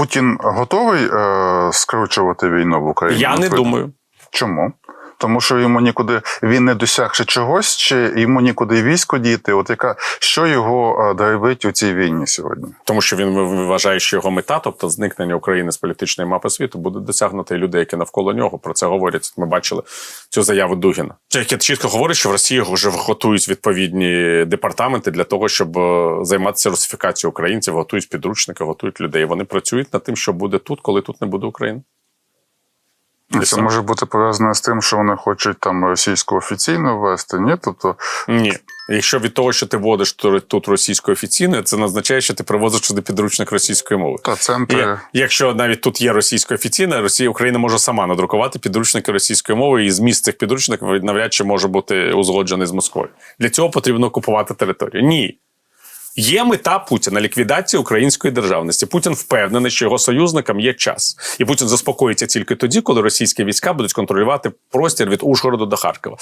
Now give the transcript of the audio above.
Путін готовий е, скручувати війну в Україні? Я не думаю. Чому? Тому що йому нікуди він не досяг ще чогось, чи йому нікуди військо діти. От яка що його е, драйвить у цій війні сьогодні? Тому що він вважає, що його мета, тобто зникнення України з політичної мапи світу, буде досягнути і людей, які навколо нього. Про це говорять. Ми бачили цю заяву Дугіна. Яке чітко говорить, що в Росії вже готують відповідні департаменти для того, щоб е, займатися русифікацією українців, готують підручники, готують людей. Вони працюють над тим, що буде тут, коли тут не буде України. І Це може бути пов'язано з тим, що вони хочуть там російську офіційно ввести. Ні, тобто Ні. Якщо від того, що ти вводиш тут- тут російською це не означає, що ти привозиш сюди підручник російської мови. та центри. Є- Якщо навіть тут є російська офіційна, Росія Україна може сама надрукувати підручники російської мови, і зміст цих підручників навряд чи може бути узгоджений з Москвою. Для цього потрібно окупувати територію. Ні. Є мета Путіна ліквідація української державності. Путін впевнений, що його союзникам є час, і Путін заспокоїться тільки тоді, коли російські війська будуть контролювати простір від Ужгороду до Харкова.